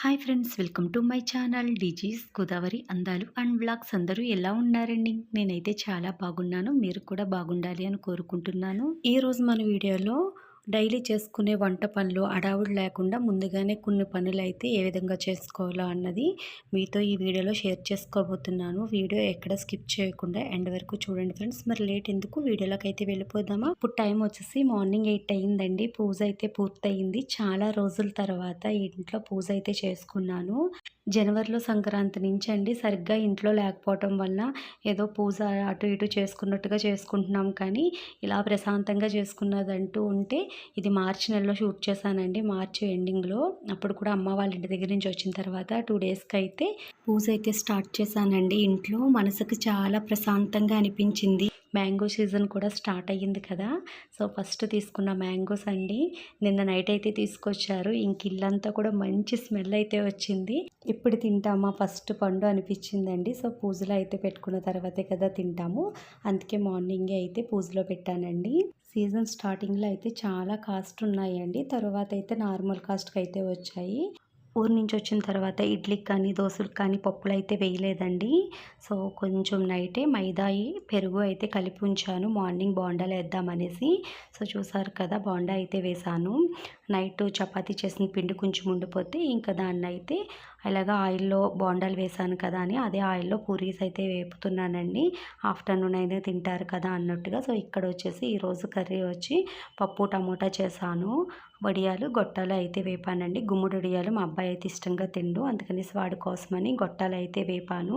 Hi friends welcome to my channel DG's Godavari అందాలు and blogs అందరూ ఎలా ఉన్నారండి? నేనైతే చాలా బాగున్నాను. మీరు కూడా బాగుండాలి అని కోరుకుంటున్నాను. ఈరోజు మన వీడియోలో డైలీ చేసుకునే వంట పనులు అడావుడు లేకుండా ముందుగానే కొన్ని పనులు అయితే ఏ విధంగా చేసుకోవాలో అన్నది మీతో ఈ వీడియోలో షేర్ చేసుకోబోతున్నాను. వీడియో ఎక్కడ స్కిప్ చేయకుండా ఎండ్ వరకు చూడండి ఫ్రెండ్స్. మరి లేట్ ఎందుకు? వీడియోలోకి అయితే వెళ్ళిపోదామా? ఇప్పుడు టైం వచ్చేసి మార్నింగ్ ఎయిట్ అయ్యిందండి పూజ అయితే పూర్తయింది. చాలా రోజుల తర్వాత ఇంట్లో పూజ అయితే చేసుకున్నాను. జనవరిలో సంక్రాంతి నుంచి అండి. సరిగ్గా ఇంట్లో లేకపోవటం వల్ల ఏదో పూజ అటు ఇటు చేసుకున్నట్టుగా చేసుకుంటున్నాం. కానీ ఇలా ప్రశాంతంగా చేసుకున్నదంటూ ఉంటే ఇది మార్చి నెలలో షూట్ చేశానండి. మార్చి ఎండింగ్లో. అప్పుడు కూడా అమ్మ వాళ్ళ ఇంటి దగ్గర నుంచి వచ్చిన తర్వాత టూ డేస్కి అయితే పూజ అయితే స్టార్ట్ చేశానండి ఇంట్లో. మనసుకు చాలా ప్రశాంతంగా అనిపించింది. మ్యాంగో సీజన్ కూడా స్టార్ట్ అయ్యింది కదా. సో ఫస్ట్ తీసుకున్న మ్యాంగోస్ అండి. నిన్న నైట్ అయితే తీసుకొచ్చారు. ఇంక ఇల్లంతా కూడా మంచి స్మెల్ అయితే వచ్చింది. ఇప్పుడు తింటామా? ఫస్ట్ పండు అనిపించిందండి. సో పూజలో అయితే పెట్టుకున్న తర్వాతే కదా తింటాము. అందుకే మార్నింగే అయితే పూజలో పెట్టానండి. సీజన్ స్టార్టింగ్లో అయితే చాలా కాస్ట్ ఉన్నాయండి. తర్వాత అయితే నార్మల్ కాస్ట్కి అయితే వచ్చాయి. ఊరు నుంచి వచ్చిన తర్వాత ఇడ్లీకి కానీ దోశలకు కానీ పప్పులు అయితే వేయలేదండి. సో కొంచెం నైటే మైదా పెరుగు అయితే కలిపి ఉంచాను. మార్నింగ్ బోండాలు వేద్దామనేసి సో చూసారు కదా బోండా అయితే వేసాను. నైట్ చపాతీ చేసిన పిండి కొంచెం ఉండిపోతే ఇంకా దాన్ని అయితే అలాగా ఆయిల్లో బోండాలు వేసాను కదా అని అదే ఆయిల్లో పూరీస్ అయితే వేపుతున్నానండి. ఆఫ్టర్నూన్ అయితే తింటారు కదా అన్నట్టుగా. సో ఇక్కడ వచ్చేసి ఈరోజు కర్రీ వచ్చి పప్పు టమోటా చేశాను. వడియాలు గొట్టాలు అయితే వేపానండి. గుమ్మడి వడియాలు మా అబ్బాయి అయితే ఇష్టంగా తిండు. అందుకనేసి వాడి కోసమని గొట్టాలు అయితే వేపాను.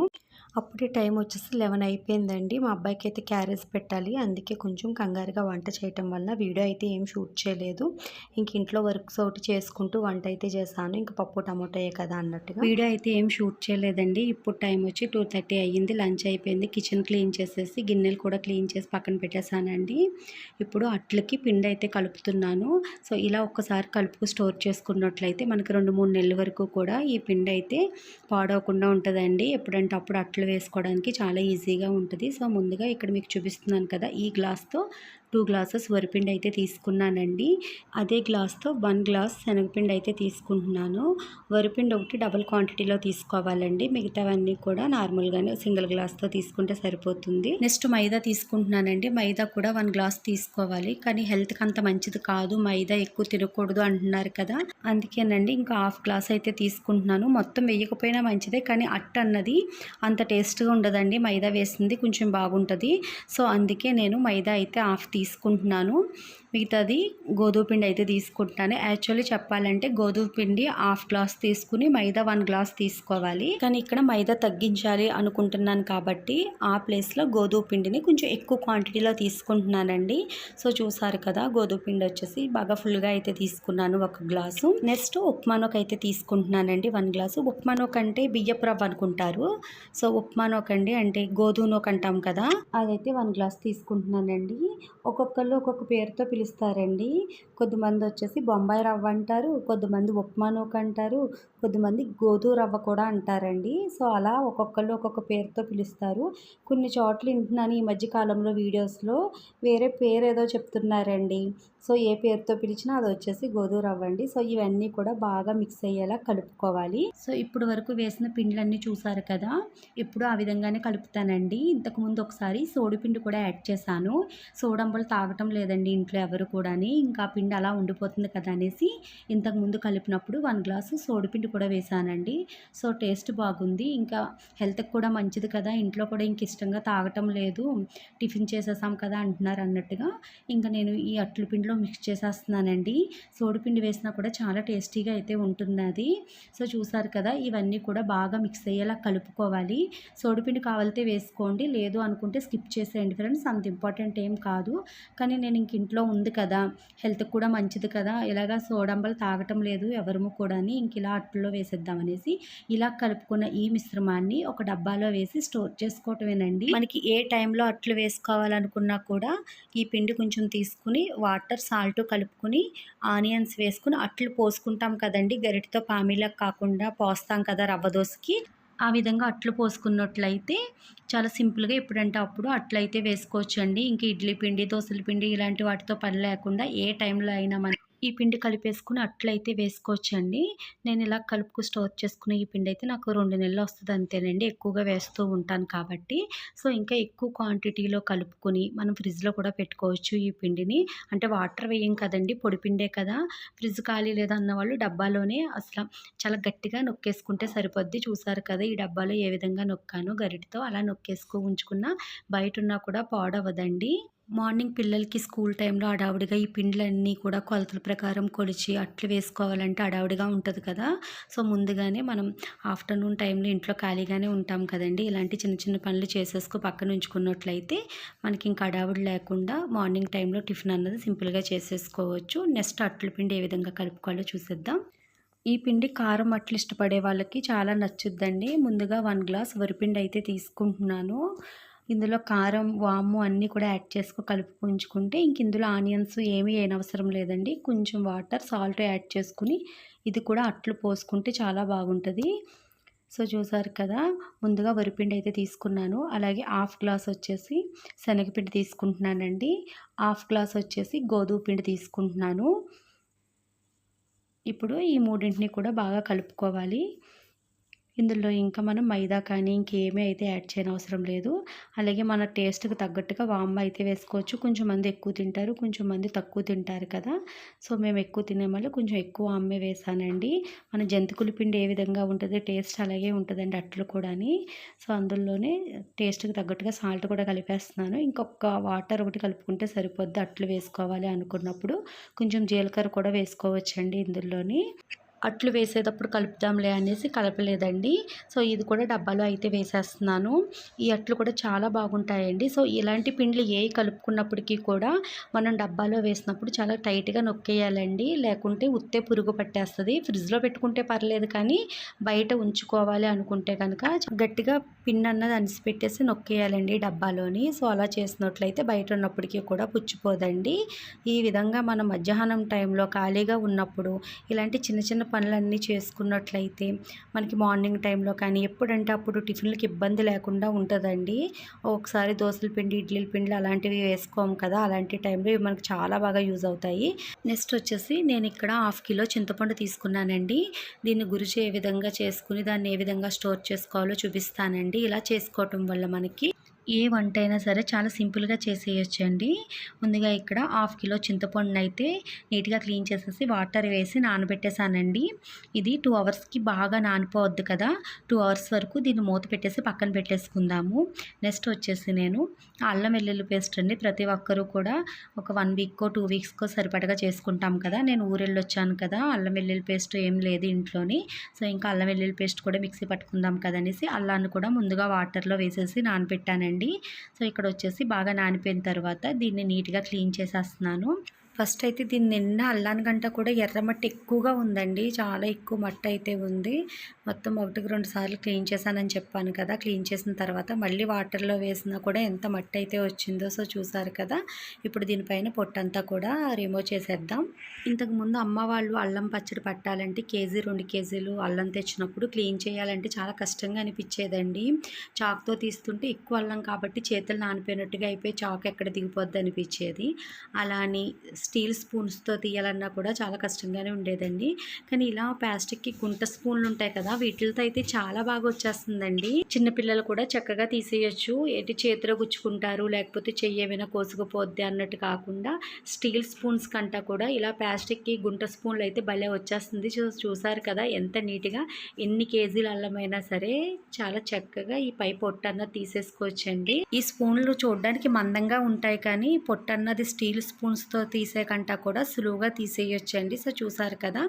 అప్పుడే టైం వచ్చేసి లెవెన్ అయిపోయిందండి. మా అబ్బాయికి అయితే క్యారేజ్ పెట్టాలి. అందుకే కొంచెం కంగారుగా వంట చేయటం వల్ల వీడియో అయితే ఏం షూట్ చేయలేదు. ఇంక ఇంట్లో వర్క్స్ ఒకటి చేసుకుంటూ వంట అయితే చేశాను. ఇంక పప్పు టమోటాయే కదా అన్నట్టుగా. వీడియో అయితే ఏం షూట్ చేయలేదండి. ఇప్పుడు టైం వచ్చి టూ థర్టీ అయ్యింది. లంచ్ అయిపోయింది. కిచెన్ క్లీన్ చేసేసి గిన్నెలు కూడా క్లీన్ చేసి పక్కన పెట్టేశానండి. ఇప్పుడు అట్లకి పిండి అయితే కలుపుతున్నాను. సో ఇలా ఒక్కసారి కలుపుకు స్టోర్ చేసుకున్నట్లయితే మనకి రెండు మూడు నెలల వరకు కూడా ఈ పిండి అయితే పాడవకుండా ఉంటుందండి. ఎప్పుడంటే అప్పుడు అట్ల బొట్లు వేసుకోవడానికి చాలా ఈజీగా ఉంటుంది. సో ముందుగా ఇక్కడ మీకు చూపిస్తున్నాను కదా ఈ గ్లాస్తో టూ గ్లాసెస్ వరిపిండి అయితే తీసుకున్నానండి. అదే గ్లాస్తో వన్ గ్లాస్ శనగపిండి అయితే తీసుకుంటున్నాను. వరిపిండి ఒకటి డబుల్ క్వాంటిటీలో తీసుకోవాలండి. మిగతావన్నీ కూడా నార్మల్గానే సింగిల్ గ్లాస్తో తీసుకుంటే సరిపోతుంది. నెక్స్ట్ మైదా తీసుకుంటున్నానండి. మైదా కూడా వన్ గ్లాస్ తీసుకోవాలి. కానీ హెల్త్కి అంత మంచిది కాదు. మైదా ఎక్కువ తినకూడదు అంటున్నారు కదా. అందుకేనండి ఇంకా హాఫ్ గ్లాస్ అయితే తీసుకుంటున్నాను. మొత్తం వేయకపోయినా మంచిదే. కానీ అట్ట అన్నది అంత టేస్ట్గా ఉండదండి. మైదా వేసింది కొంచెం బాగుంటుంది. సో అందుకే నేను మైదా అయితే హాఫ్ తీసుకుంటున్నాను. మిగతాది గోధుమ పిండి అయితే తీసుకుంటాను. యాక్చువల్లీ చెప్పాలంటే గోధుమ పిండి హాఫ్ గ్లాస్ తీసుకుని మైదా వన్ గ్లాస్ తీసుకోవాలి. కానీ ఇక్కడ మైదా తగ్గించాలి అనుకుంటున్నాను కాబట్టి ఆ ప్లేస్లో గోధుమ పిండిని కొంచెం ఎక్కువ క్వాంటిటీలో తీసుకుంటున్నానండి. సో చూసారు కదా గోధుమ పిండి వచ్చేసి బాగా ఫుల్గా అయితే తీసుకున్నాను ఒక గ్లాసు. నెక్స్ట్ ఉప్మానోక్ అయితే తీసుకుంటున్నానండి వన్ గ్లాసు. ఉప్మానోక్ అంటే బియ్యపు రవ్వ అనుకుంటారు. సో ఉప్మానోక్ అండి అంటే గోధుమనోక్ అంటాం కదా అదైతే వన్ గ్లాస్ తీసుకుంటున్నానండి. ఒక్కొక్కళ్ళు ఒక్కొక్క పేరుతో పిలుస్తారండి. కొద్దిమంది వచ్చేసి బొంబాయి రవ్వ అంటారు కొద్దిమంది ఉప్మా నూక అంటారు కొద్దిమంది గోధుమ రవ్వ కూడా అంటారండి. సో అలా ఒక్కొక్కళ్ళు ఒక్కొక్క పేరుతో పిలుస్తారు. కొన్ని చోట్ల వింటున్నాను ఈ మధ్య కాలంలో వీడియోస్లో. వేరే పేరు ఏదో చెప్తున్నారండి. సో ఏ పేరుతో పిలిచినా అది వచ్చేసి గోధుమ రవ్వ అండి. సో ఇవన్నీ కూడా బాగా మిక్స్ అయ్యేలా కలుపుకోవాలి. సో ఇప్పుడు వరకు వేసిన పిండ్లన్నీ చూసారు కదా? ఇప్పుడు ఆ విధంగానే కలుపుతానండి. ఇంతకుముందు ఒకసారి సోడిపిండి కూడా యాడ్ చేశాను. సోడంబలు తాగటం లేదండి ఇంట్లో ఎవరు కూడా ఇంకా పిండి అలా ఉండిపోతుంది కదా అనేసి ఇంతకుముందు కలిపినప్పుడు వన్ గ్లాసు సోడిపిండి కూడా వేసానండి. సో టేస్ట్ బాగుంది. ఇంకా హెల్త్కి కూడా మంచిది కదా. ఇంట్లో కూడా ఇంక ఇష్టంగా తాగటం లేదు. టిఫిన్ చేసేసాం కదా అంటున్నారు అన్నట్టుగా. ఇంకా నేను ఈ అట్లు పిండిలో మిక్స్ చేసేస్తున్నానండి. సోడిపిండి వేసినా కూడా చాలా టేస్టీగా అయితే ఉంటుంది అది. సో చూసారు కదా ఇవన్నీ కూడా బాగా మిక్స్ అయ్యేలా కలుపుకోవాలి. సోడిపిండి కావాలితే వేసుకోండి. లేదు అనుకుంటే స్కిప్ చేసేయండి ఫ్రెండ్స్. అంత ఇంపార్టెంట్ ఏం కాదు. కానీ నేను ఇంక ఇంట్లో ఉంది కదా హెల్త్కి కూడా మంచిది కదా ఇలాగా సోడంబలు తాగటం లేదు ఎవరము కూడా ఇంక ఇలా అట్టులో వేసేద్దామనేసి ఇలా కలుపుకున్న ఈ మిశ్రమాన్ని ఒక డబ్బాలో వేసి స్టోర్ చేసుకోవటమేనండి. మనకి ఏ టైంలో అట్లు వేసుకోవాలనుకున్నా కూడా ఈ పిండి కొంచెం తీసుకుని వాటర్ సాల్ట్ కలుపుకుని ఆనియన్స్ వేసుకుని అట్లు పోసుకుంటాం కదండి. గరిటితో పామిలకు కాకుండా పోస్తాం కదా రవ్వ దోశకి. ఆ విధంగా అట్లు పోసుకున్నట్లయితే చాలా సింపుల్గా ఎప్పుడంటే అప్పుడు అట్లయితే వేసుకోవచ్చండి. ఇంక ఇడ్లీ పిండి దోశల పిండి ఇలాంటి వాటితో పని లేకుండా ఏ టైంలో అయినా మనం ఈ పిండి కలిపేసుకుని అట్లయితే వేసుకోవచ్చండి. నేను ఇలా కలుపుకు స్టోర్ చేసుకునే ఈ పిండి అయితే నాకు రెండు నెలలు వస్తుంది అంతేనండి. ఎక్కువగా వేస్తూ ఉంటాను కాబట్టి. సో ఇంకా ఎక్కువ క్వాంటిటీలో కలుపుకొని మనం ఫ్రిడ్జ్లో కూడా పెట్టుకోవచ్చు ఈ పిండిని. అంటే వాటర్ వేయం కదండి పొడి పిండే కదా. ఫ్రిడ్జ్ ఖాళీ లేదన్న వాళ్ళు డబ్బాలోనే అసలు చాలా గట్టిగా నొక్కేసుకుంటే సరిపోద్ది. చూసారు కదా ఈ డబ్బాలో ఏ విధంగా నొక్కాను గరిటితో అలా నొక్కేసుకో ఉంచుకున్న బయట ఉన్నా కూడా పాడవదండి మార్నింగ్ పిల్లలకి స్కూల్ టైంలో అడావుడిగా ఈ పిండ్లన్నీ కూడా కొలతల ప్రకారం కొలిచి అట్లు వేసుకోవాలంటే అడావుడిగా ఉంటుంది కదా. సో ముందుగానే మనం ఆఫ్టర్నూన్ టైంలో ఇంట్లో ఖాళీగానే ఉంటాం కదండి. ఇలాంటి చిన్న చిన్న పనులు చేసేసుకో పక్కన ఉంచుకున్నట్లయితే మనకి ఇంకా అడావుడి లేకుండా మార్నింగ్ టైంలో టిఫిన్ అన్నది సింపుల్గా చేసేసుకోవచ్చు. నెక్స్ట్ అట్ల పిండి ఏ విధంగా కలుపుకోవాలో చూసేద్దాం. ఈ పిండి కారం అట్లు ఇష్టపడే వాళ్ళకి చాలా నచ్చుద్దండి. ముందుగా వన్ గ్లాస్ వరిపిండి అయితే తీసుకుంటున్నాను. ఇందులో కారం వాము అన్నీ కూడా యాడ్ చేసుకో కలుపు ఉంచుకుంటే ఇంక ఇందులో ఆనియన్స్ ఏమీ ఏనవసరం లేదండి. కొంచెం వాటర్ సాల్ట్ యాడ్ చేసుకుని ఇది కూడా అట్లు పోసుకుంటే చాలా బాగుంటుంది. సో చూసారు కదా ముందుగా వరిపిండి అయితే తీసుకున్నాను. అలాగే హాఫ్ గ్లాస్ వచ్చేసి శనగపిండి తీసుకుంటున్నానండి. హాఫ్ గ్లాస్ వచ్చేసి గోధుమ పిండి తీసుకుంటున్నాను. ఇప్పుడు ఈ మూడింటిని కూడా బాగా కలుపుకోవాలి. ఇందులో ఇంకా మనం మైదా కానీ ఇంకేమీ అయితే యాడ్ చేయని అవసరం లేదు. అలాగే మన టేస్ట్కి తగ్గట్టుగా వామ్మ అయితే వేసుకోవచ్చు. కొంచెం మంది ఎక్కువ తింటారు కొంచెం మంది తక్కువ తింటారు కదా. సో మేము ఎక్కువ తినే వాళ్ళు కొంచెం ఎక్కువ అమ్మే వేసానండి. మన జంతికల పిండి ఏ విధంగా ఉంటుంది టేస్ట్ అలాగే ఉంటుందండి అట్లు కూడా సో అందులోనే టేస్ట్కి తగ్గట్టుగా సాల్ట్ కూడా కలిపేస్తున్నాను. ఇంకొక వాటర్ ఒకటి కలుపుకుంటే సరిపోద్ది అట్లు వేసుకోవాలి అనుకున్నప్పుడు. కొంచెం జీలకర్ర కూడా వేసుకోవచ్చండి ఇందులోని. అట్లు వేసేటప్పుడు కలుపుదాంలే అనేసి కలపలేదండి. సో ఇది కూడా డబ్బాలో అయితే వేసేస్తున్నాను. ఈ అట్లు కూడా చాలా బాగుంటాయండి. సో ఇలాంటి పిండ్లు ఏ కలుపుకున్నప్పటికీ కూడా మనం డబ్బాలో వేసినప్పుడు చాలా టైట్గా నొక్కేయాలండి. లేకుంటే ఉత్తే పురుగు పట్టేస్తుంది. ఫ్రిడ్జ్లో పెట్టుకుంటే పర్లేదు కానీ బయట ఉంచుకోవాలి అనుకుంటే కనుక గట్టిగా పిన్ అన్నది అనిసిపెట్టేసి నొక్కేయాలండి డబ్బాలోని. సో అలా చేసినట్లయితే బయట ఉన్నప్పటికీ కూడా పుచ్చిపోదండి. ఈ విధంగా మనం మధ్యాహ్నం టైంలో ఖాళీగా ఉన్నప్పుడు ఇలాంటి చిన్న చిన్న పనులన్నీ చేసుకున్నట్లయితే మనకి మార్నింగ్ టైంలో కానీ ఎప్పుడంటే అప్పుడు టిఫిన్లకి ఇబ్బంది లేకుండా ఉంటుందండి. ఒకసారి దోశల పిండి ఇడ్లీల పిండి అలాంటివి వేసుకోము కదా అలాంటి టైంలో ఇవి మనకి చాలా బాగా యూజ్ అవుతాయి. నెక్స్ట్ వచ్చేసి నేను ఇక్కడ హాఫ్ కిలో చింతపండు తీసుకున్నానండి. దీన్ని గురిచి ఏ విధంగా చేసుకుని దాన్ని ఏ విధంగా స్టోర్ చేసుకోవాలో చూపిస్తానండి. ఇలా చేసుకోవటం వల్ల మనకి ఏ వంట అయినా సరే చాలా సింపుల్గా చేసేయచ్చండి. ముందుగా ఇక్కడ హాఫ్ కిలో చింతపండుని అయితే నీట్గా క్లీన్ చేసేసి వాటర్ వేసి నానబెట్టేసానండి. ఇది టూ అవర్స్కి బాగా నానిపోవద్దు కదా. టూ అవర్స్ వరకు దీన్ని మూత పెట్టేసి పక్కన పెట్టేసుకుందాము. నెక్స్ట్ వచ్చేసి నేను అల్లం వెల్లుల్లి పేస్ట్ అండి. ప్రతి ఒక్కరూ కూడా ఒక వన్ వీక్కో టూ వీక్స్కో సరిపడగా చేసుకుంటాం కదా. నేను ఊరెళ్ళి వచ్చాను కదా అల్లం వెల్లుల్లి పేస్ట్ ఏం లేదు ఇంట్లోని. సో ఇంకా అల్లం వెల్లుల్లి పేస్ట్ కూడా మిక్సీ పట్టుకుందాం కదనేసి అల్లాన్ని కూడా ముందుగా వాటర్లో వేసేసి నానబెట్టానండి. సో ఇక్కడ వచ్చేసి బాగా నానిపోయిన తర్వాత దీన్ని నీట్గా క్లీన్ చేసేస్తున్నాను. ఫస్ట్ అయితే దీన్ని నిన్న అల్లాని గంట కూడా ఎర్రమట్టి ఎక్కువగా ఉందండి. చాలా ఎక్కువ మట్టి అయితే ఉంది. మొత్తం ఒకటికి రెండు సార్లు క్లీన్ చేశానని చెప్పాను కదా. క్లీన్ చేసిన తర్వాత మళ్ళీ వాటర్లో వేసినా కూడా ఎంత మట్టి అయితే వచ్చిందో సో చూసారు కదా. ఇప్పుడు దీనిపైన పొట్టంతా కూడా రిమూవ్ చేసేద్దాం. ఇంతకుముందు అమ్మ వాళ్ళు అల్లం పచ్చడి పట్టాలంటే కేజీ రెండు కేజీలు అల్లం తెచ్చినప్పుడు క్లీన్ చేయాలంటే చాలా కష్టంగా అనిపించేదండి. చాక్తో తీస్తుంటే ఎక్కువ అల్లం కాబట్టి చేతులు నానిపోయినట్టుగా అయిపోయి చాక్ ఎక్కడ దిగిపోద్ది అనిపించేది. అలా అని స్టీల్ స్పూన్స్తో తీయాలన్నా కూడా చాలా కష్టంగానే ఉండేదండి. కానీ ఇలా ప్లాస్టిక్కి గుంట స్పూన్లు ఉంటాయి కదా వీటితో అయితే చాలా బాగా వచ్చేస్తుందండి. చిన్నపిల్లలు కూడా చక్కగా తీసేయచ్చు. ఎటు చేతిలో గుచ్చుకుంటారు లేకపోతే చెయ్యి ఏమైనా కోసుకుపోద్ది అన్నట్టు కాకుండా స్టీల్ స్పూన్స్ కంటా కూడా ఇలా ప్లాస్టిక్కి గుంట స్పూన్లు అయితే భలే వచ్చేస్తుంది. చూసారు కదా ఎంత నీట్గా ఎన్ని కేజీలు అల్లమైనా సరే చాలా చక్కగా ఈ పై పొట్టన్న తీసేసుకోవచ్చండి. ఈ స్పూన్లు చూడడానికి మందంగా ఉంటాయి కానీ పొట్టన్నది స్టీల్ స్పూన్స్తో తీసి చేసే కంట కూడా సులువుగా తీసేయొచ్చండి. సో చూసారు కదా?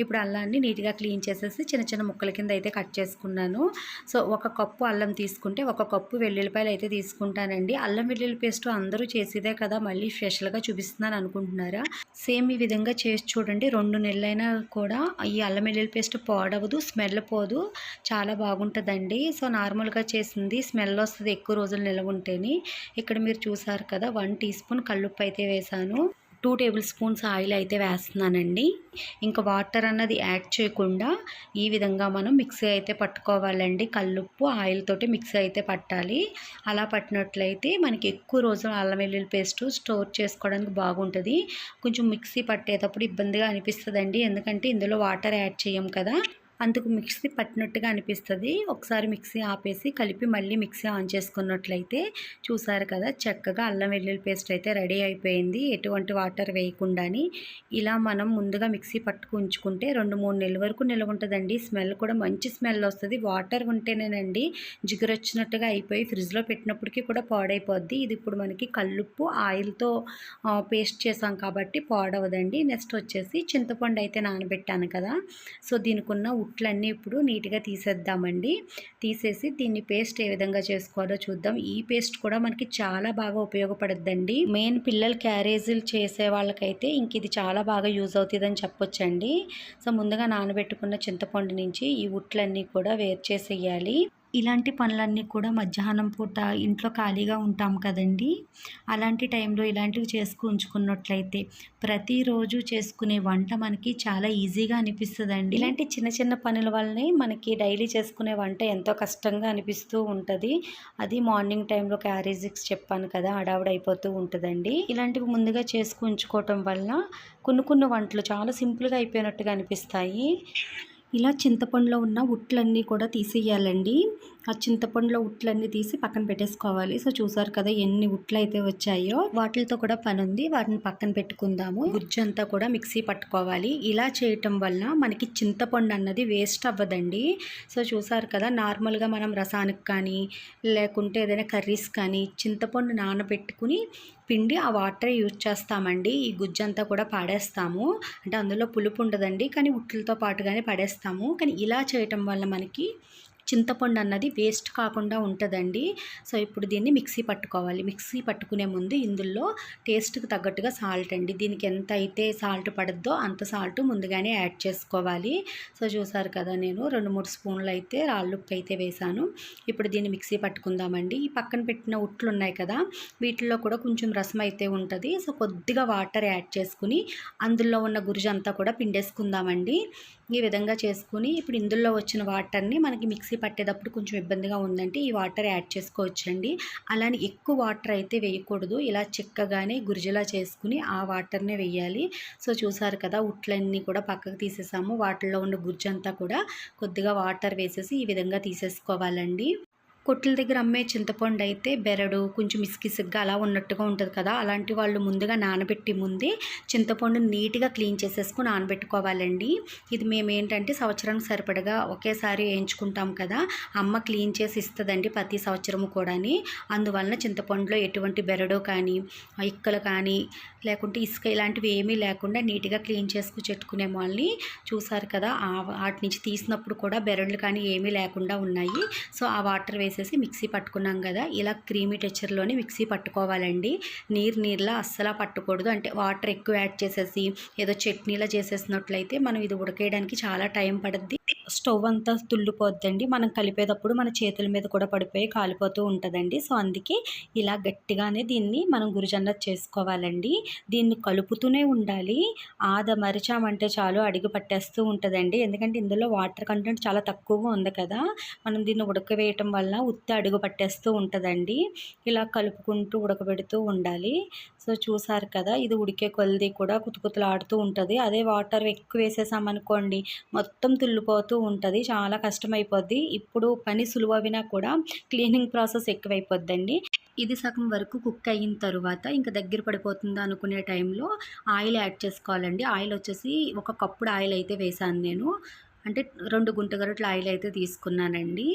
ఇప్పుడు అల్లాన్ని నీట్గా క్లీన్ చేసేసి చిన్న చిన్న ముక్కల కింద అయితే కట్ చేసుకున్నాను. సో ఒక కప్పు అల్లం తీసుకుంటే ఒక కప్పు వెల్లుల్లిపాయలు అయితే తీసుకుంటానండి. అల్లం వెల్లుల్లి పేస్ట్ అందరూ చేసేదే కదా? మళ్ళీ స్పెషల్గా చూపిస్తున్నాను అనుకుంటున్నారా? సేమ్ ఈ విధంగా చేసి చూడండి. రెండు నెలలైనా కూడా ఈ అల్లం వెల్లుల్లి పేస్ట్ పాడవదు స్మెల్ పోదు. చాలా బాగుంటుందండి. సో నార్మల్గా చేసింది స్మెల్ వస్తుంది ఎక్కువ రోజులు నిలవ ఉంటేనే. ఇక్కడ మీరు చూసారు కదా? వన్ టీ స్పూన్ కల్లుప్పు అయితే వేసాను. టూ టేబుల్ స్పూన్స్ ఆయిల్ అయితే వేస్తున్నానండి. ఇంకా వాటర్ అన్నది యాడ్ చేయకుండా ఈ విధంగా మనం మిక్సీ అయితే పట్టుకోవాలండి. కల్లుప్పు ఆయిల్ తోటి మిక్సీ అయితే పట్టాలి. అలా పట్టినట్లయితే మనకి ఎక్కువ రోజులు అల్లం వెల్లుల్లి పేస్ట్ స్టోర్ చేసుకోవడానికి బాగుంటుంది. కొంచెం మిక్సీ పట్టేటప్పుడు ఇబ్బందిగా అనిపిస్తుందండి. ఎందుకంటే ఇందులో వాటర్ యాడ్ చేయం కదా. అందుకు మిక్సీ పట్టినట్టుగా అనిపిస్తుంది. ఒకసారి మిక్సీ ఆపేసి కలిపి మళ్ళీ మిక్సీ ఆన్ చేసుకున్నట్లయితే చూసారు కదా చక్కగా అల్లం వెల్లుల్లి పేస్ట్ అయితే రెడీ అయిపోయింది. ఎటువంటి వాటర్ వేయకుండాని ఇలా మనం ముందుగా మిక్సీ పట్టుకు ఉంచుకుంటే రెండు మూడు నెలల వరకు నిల్వ ఉంటుందండి. స్మెల్ కూడా మంచి స్మెల్ వస్తుంది. వాటర్ ఉంటేనేనండి జిగురు వచ్చినట్టుగా అయిపోయి ఫ్రిడ్జ్లో పెట్టినప్పటికీ కూడా పాడైపోద్ది. ఇది ఇప్పుడు మనకి కల్లుప్పు ఆయిల్తో పేస్ట్ చేసాం కాబట్టి పాడవదండి. నెక్స్ట్ వచ్చేసి చింతపండు అయితే నానబెట్టాను కదా. సో దీనికి ఉన్న ఉట్లన్నీ ఇప్పుడు నీట్గా తీసేద్దామండి. తీసేసి దీన్ని పేస్ట్ ఏ విధంగా చేసుకోవాలో చూద్దాం. ఈ పేస్ట్ కూడా మనకి చాలా బాగా ఉపయోగపడుద్దండి. మెయిన్ పిల్లలు క్యారేజీలు చేసే వాళ్ళకైతే ఇంక ఇది చాలా బాగా యూజ్ అవుతుందని చెప్పొచ్చండి. సో ముందుగా నానబెట్టుకున్న చింతపండు నుంచి ఈ ఉట్లన్నీ కూడా వేరు చేసేయాలి. ఇలాంటి పనులన్నీ కూడా మధ్యాహ్నం పూట ఇంట్లో ఖాళీగా ఉంటాం కదండి. అలాంటి టైంలో ఇలాంటివి చేసుకు ఉంచుకున్నట్లయితే ప్రతిరోజు చేసుకునే వంట మనకి చాలా ఈజీగా అనిపిస్తుందండి. ఇలాంటి చిన్న చిన్న పనుల వల్లనే మనకి డైలీ చేసుకునే వంట ఎంతో కష్టంగా అనిపిస్తూ ఉంటుంది. అది మార్నింగ్ టైంలో క్యారేజీస్ చెప్పాను కదా అడావిడ అయిపోతూ ఉంటుందండి. ఇలాంటివి ముందుగా చేసుకు ఉంచుకోవటం వల్ల కొన్ని కొన్ని వంటలు చాలా సింపుల్గా అయిపోయినట్టుగా అనిపిస్తాయి. ఇలా చింతపండులో ఉన్న ఉట్లన్నీ కూడా తీసేయాలండి. ఆ చింతపండులో ఉట్లన్నీ తీసి పక్కన పెట్టేసుకోవాలి. సో చూసారు కదా ఎన్ని ఉట్లు అయితే వచ్చాయో. వాటితో కూడా పని ఉంది వాటిని పక్కన పెట్టుకుందాము. గుజ్జు అంతా కూడా మిక్సీ పట్టుకోవాలి. ఇలా చేయటం వల్ల మనకి చింతపండు అన్నది వేస్ట్ అవ్వదండి. సో చూసారు కదా నార్మల్గా మనం రసానికి కానీ లేకుంటే ఏదైనా కర్రీస్ కానీ చింతపండు నానబెట్టుకుని పిండి ఆ వాటర్ యూజ్ చేస్తామండి. ఈ గుజ్జంతా కూడా పాడేస్తాము. అంటే అందులో పులుపు ఉండదండి కానీ ఉట్లతో పాటుగానే పడేస్తాము. కానీ ఇలా చేయటం వల్ల మనకి చింతపండు అన్నది వేస్ట్ కాకుండా ఉంటుందండి. సో ఇప్పుడు దీన్ని మిక్సీ పట్టుకోవాలి. మిక్సీ పట్టుకునే ముందు ఇందులో టేస్ట్కి తగ్గట్టుగా సాల్ట్ అండి. దీనికి ఎంత అయితే సాల్ట్ పడద్దో అంత సాల్ట్ ముందుగానే యాడ్ చేసుకోవాలి. సో చూసారు కదా నేను రెండు మూడు స్పూన్లు అయితే రాళ్ళుప్పు అయితే వేసాను. ఇప్పుడు దీన్ని మిక్సీ పట్టుకుందామండి. ఈ పక్కన పెట్టిన ఉట్లు ఉన్నాయి కదా వీటిల్లో కూడా కొంచెం రసం అయితే ఉంటుంది. సో కొద్దిగా వాటర్ యాడ్ చేసుకుని అందులో ఉన్న గురిజంతా కూడా పిండేసుకుందామండి. ఈ విధంగా చేసుకుని ఇప్పుడు ఇందులో వచ్చిన వాటర్ని మనకి మిక్సీ పట్టేటప్పుడు కొంచెం ఇబ్బందిగా ఉందంటే ఈ వాటర్ యాడ్ చేసుకోవచ్చండి. అలానే ఎక్కువ వాటర్ అయితే వేయకూడదు. ఇలా చిక్కగానే గురిజలా చేసుకుని ఆ వాటర్నే వేయాలి. సో చూసారు కదా ఉట్లన్నీ కూడా పక్కకు తీసేసాము. వాటిల్లో ఉన్న గుజ్జంతా కూడా కొద్దిగా వాటర్ వేసేసి ఈ విధంగా తీసేసుకోవాలండి. కొట్ల దగ్గర అమ్మే చింతపండు అయితే బెరడు కొంచెం ఇసుకిసుగ్గా అలా ఉన్నట్టుగా ఉంటుంది కదా అలాంటి వాళ్ళు ముందుగా నానబెట్టి ముందే చింతపండు నీట్గా క్లీన్ చేసేసుకుని నానబెట్టుకోవాలండి. ఇది మేము ఏంటంటే సంవత్సరానికి సరిపడగా ఒకేసారి వేయించుకుంటాం కదా అమ్మ క్లీన్ చేసి ఇస్తుందండి ప్రతి సంవత్సరము కూడాని. అందువలన చింతపండులో ఎటువంటి బెరడు కానీ ఇక్కలు కానీ లేకుంటే ఇసుక ఇలాంటివి ఏమీ లేకుండా నీట్గా క్లీన్ చేసుకు చెట్టుకునే వాళ్ళని చూసారు కదా వాటి నుంచి తీసినప్పుడు కూడా బెరడులు కానీ ఏమీ లేకుండా ఉన్నాయి. సో ఆ వాటర్ వేసి వేసేసి మిక్సీ పట్టుకున్నాం కదా ఇలా క్రీమీ టెక్చర్లోనే మిక్సీ పట్టుకోవాలండి. నీరు నీరులా అస్సలా పట్టకూడదు. అంటే వాటర్ ఎక్కువ యాడ్ చేసేసి ఏదో చట్నీలా చేసేసినట్లయితే మనం ఇది ఉడకేయడానికి చాలా టైం పడుద్ది. స్టవ్ అంతా తుళ్ళిపోద్దండి. మనం కలిపేటప్పుడు మన చేతుల మీద కూడా పడిపోయి కాలిపోతూ ఉంటుందండి. సో అందుకే ఇలా గట్టిగానే దీన్ని మనం గురుజన్న చేసుకోవాలండి. దీన్ని కలుపుతూనే ఉండాలి. ఆద మరిచామంటే చాలు అడిగి పట్టేస్తూ ఉంటుందండి. ఎందుకంటే ఇందులో వాటర్ కంటెంట్ చాలా తక్కువగా ఉంది కదా మనం దీన్ని ఉడకవేయటం వల్ల ఉత్తి అడుగు పట్టేస్తూ ఉంటుందండి. ఇలా కలుపుకుంటూ ఉడకబెడుతూ ఉండాలి. సో చూసారు కదా ఇది ఉడికే కొలది కూడా కుతుకుతులాడుతూ ఉంటుంది. అదే వాటర్ ఎక్కువ వేసేసామనుకోండి మొత్తం తుల్లిపోతూ ఉంటుంది. చాలా కష్టమైపోద్ది. ఇప్పుడు పని సులువైనా కూడా క్లీనింగ్ ప్రాసెస్ ఎక్కువైపోద్దండి. ఇది సగం వరకు కుక్ అయిన తర్వాత ఇంకా దగ్గర పడిపోతుందా అనుకునే టైంలో ఆయిల్ యాడ్ చేసుకోవాలండి. ఆయిల్ వచ్చేసి ఒక కప్పుడు ఆయిల్ అయితే వేసాను నేను. అంటే రెండు గుంట గరట్ల ఆయిల్ అయితే తీసుకున్నానండి.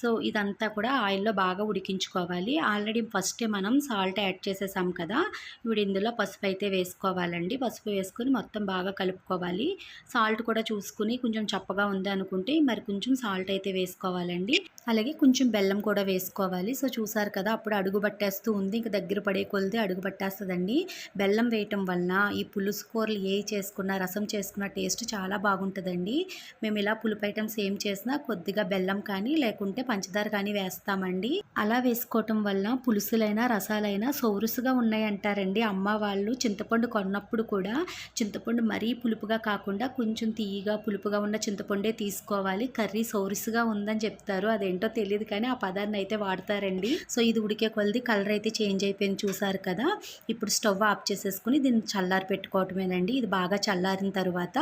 సో ఇదంతా కూడా ఆయిల్లో బాగా ఉడికించుకోవాలి. ఆల్రెడీ ఫస్టే మనం సాల్ట్ యాడ్ చేసేసాం కదా ఇప్పుడు ఇందులో పసుపు అయితే వేసుకోవాలండి. పసుపు వేసుకొని మొత్తం బాగా కలుపుకోవాలి. సాల్ట్ కూడా చూసుకుని కొంచెం చప్పగా ఉంది అనుకుంటే మరి కొంచెం సాల్ట్ అయితే వేసుకోవాలండి. అలాగే కొంచెం బెల్లం కూడా వేసుకోవాలి. సో చూసారు కదా అప్పుడు అడుగు పట్టేస్తూ ఉంది. ఇంకా దగ్గర పడే కొలిది అడుగు పట్టేస్తుందండి. బెల్లం వేయటం వలన ఈ పులుసు కూరలు ఏ చేసుకున్న రసం చేసుకున్న టేస్ట్ చాలా బాగుంటుందండి. మేము ఇలా పులుపు ఐటమ్స్ ఏం చేసినా కొద్దిగా బెల్లం కానీ లేకుంటే పంచదార కానీ వేస్తామండి. అలా వేసుకోవటం వల్ల పులుసులైనా రసాలైనా సోరుసుగా ఉన్నాయి అంటారండి అమ్మ వాళ్ళు. చింతపండు కొన్నప్పుడు కూడా చింతపండు మరీ పులుపుగా కాకుండా కొంచెం తీయగా పులుపుగా ఉన్న చింతపండే తీసుకోవాలి. కర్రీ సోరుసుగా ఉందని చెప్తారు. అదేంటో తెలియదు కానీ ఆ పదాన్ని అయితే వాడతారండి. సో ఇది ఉడికే కొలది కలర్ అయితే చేంజ్ అయిపోయింది చూసారు కదా. ఇప్పుడు స్టవ్ ఆఫ్ చేసేసుకుని దీన్ని చల్లారి పెట్టుకోవటమేనండి. ఇది బాగా చల్లారిన తర్వాత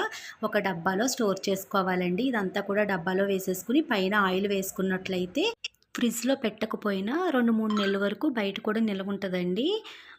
ఒక డబ్బాలో స్టోర్ చేసుకోవాలండి. ఇదంతా కూడా డబ్బాలో వేసేసుకుని పైన ఆయిల్ వేసుకున్నట్లయితే అయితే ఫ్రిడ్జ్లో పెట్టకపోయినా రెండు మూడు నెలల వరకు బయట కూడా నిల్వ ఉంటుందండి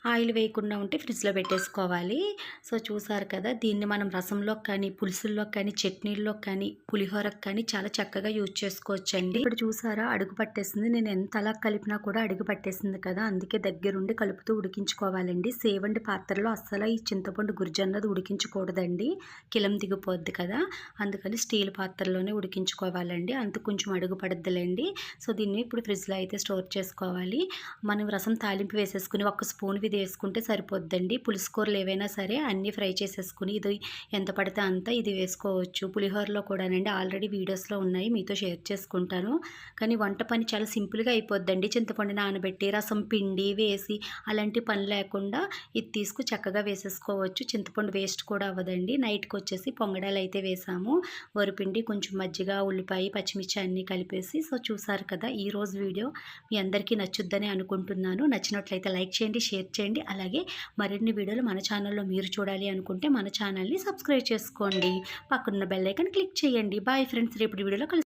ఆయిల్ వేయకుండా ఉంటే ఫ్రిడ్జ్లో పెట్టేసుకోవాలి. సో చూసారు కదా దీన్ని మనం రసంలో కానీ పులుసుల్లో కానీ చట్నీల్లో కానీ పులిహోరకు కానీ చాలా చక్కగా యూజ్ చేసుకోవచ్చండి. ఇప్పుడు చూసారా అడుగు పట్టేసింది. నేను ఎంత అలా కలిపినా కూడా అడుగు పట్టేసింది కదా. అందుకే దగ్గరుండి కలుపుతూ ఉడికించుకోవాలండి. సేవండి పాత్రలో అస్సలు ఈ చింతపండు గుజ్జన్నది ఉడికించకూడదండి. కిలం దిగిపోద్ది కదా. అందుకని స్టీల్ పాత్రలోనే ఉడికించుకోవాలండి. అంత కొంచెం అడుగు పడద్దులేండి. సో దీన్ని ఇప్పుడు ఫ్రిడ్జ్లో అయితే స్టోర్ చేసుకోవాలి. మనం రసం తాలింపు వేసేసుకుని ఒక స్పూన్ ఇది వేసుకుంటే సరిపోద్దండి. పులుసుకూరలు ఏవైనా సరే అన్నీ ఫ్రై చేసేసుకుని ఇది ఎంత పడితే అంత ఇది వేసుకోవచ్చు. పులిహోరలో కూడానండి ఆల్రెడీ వీడియోస్లో ఉన్నాయి. మీతో షేర్ చేసుకుంటాను. కానీ వంట పని చాలా సింపుల్గా అయిపోద్దండి. చింతపండు నానబెట్టి రసం పిండి వేసి అలాంటి పని లేకుండా ఇది తీసుకు చక్కగా వేసేసుకోవచ్చు. చింతపండు వేస్ట్ కూడా అవ్వదండి. నైట్కి వచ్చేసి పొంగడాలు అయితే వేసాము. వరిపిండి కొంచెం మజ్జిగ ఉల్లిపాయ పచ్చిమిర్చి అన్నీ కలిపేసి. సో చూసారు కదా ఈ రోజు వీడియో మీ అందరికీ నచ్చుద్దని అనుకుంటున్నాను. నచ్చినట్లయితే లైక్ చేయండి షేర్ చేయండి. అలాగే మరిన్ని వీడియోలు మన ఛానల్లో మీరు చూడాలి అనుకుంటే మన ఛానల్ని సబ్స్క్రైబ్ చేసుకోండి. పక్కనున్న బెల్ ఐకాన్ క్లిక్ చేయండి. Bye friends. రేపు వీడియోలో కలిసి